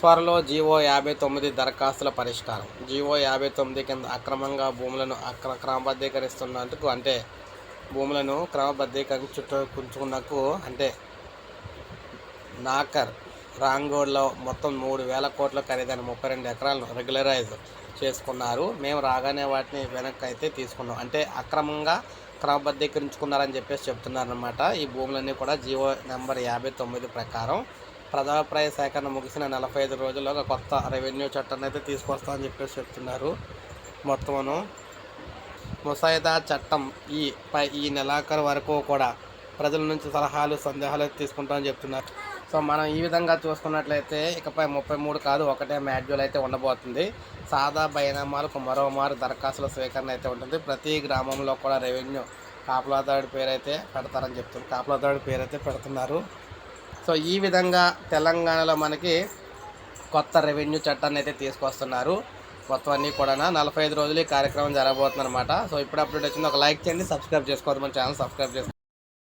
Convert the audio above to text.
త్వరలో జీవో యాభై తొమ్మిది దరఖాస్తుల పరిష్కారం. జీవో యాభై తొమ్మిది కింద అక్రమంగా భూములను అక్ర క్రమబద్ధీకరిస్తున్నందుకు అంటే భూములను క్రమబద్ధీకరించుకుంటున్నకు అంటే నాకర్ రాంగోడ్లో మొత్తం మూడు వేల కోట్ల ఖరీదైన ముప్పై రెండు ఎకరాలను రెగ్యులరైజ్ చేసుకున్నారు. మేము రాగానే వాటిని వెనక్కి అయితే తీసుకున్నాం. అంటే అక్రమంగా క్రమబద్ధీకరించుకున్నారని చెప్పేసి చెప్తున్నారనమాట ఈ భూములన్నీ కూడా జీవో నెంబర్ యాభై తొమ్మిది ప్రకారం ప్రజాభిప్రాయ సేకరణ ముగిసిన నలభై ఐదు రోజుల్లో ఒక కొత్త రెవెన్యూ చట్టాన్ని అయితే తీసుకొస్తామని చెప్పేసి చెప్తున్నారు. మొత్తమును ముసాయిదా చట్టం ఈ పై ఈ నెలాఖరు వరకు కూడా ప్రజల నుంచి సలహాలు సందేహాలు తీసుకుంటామని చెప్తున్నారు. సో మనం ఈ విధంగా చూసుకున్నట్లయితే ఇకపై ముప్పై మూడు కాదు ఒకటే మాడ్యూల్ అయితే ఉండబోతుంది. సాదా బైనామాలకు మరోమారు దరఖాస్తుల స్వీకరణ అయితే ఉంటుంది. ప్రతి గ్రామంలో కూడా రెవెన్యూ కాపలాదారుడి పేరు అయితే పెడతారని చెప్తున్నారు కాపలాదారుడి పేరు అయితే పెడుతున్నారు. సో ఈ విధంగా తెలంగాణలో మనకి కొత్త రెవెన్యూ చట్టాన్ని అయితే తీసుకొస్తున్నారు. మొత్తం అన్నీ కూడా నలభై ఐదు రోజులు ఈ కార్యక్రమం జరగబోతుంది అనమాట సో ఇప్పుడు అప్డేట్ వచ్చింది ఒక లైక్ చేయండి సబ్స్క్రైబ్ చేసుకోవద్దు మన ఛానల్ సబ్స్క్రైబ్ చేసుకోండి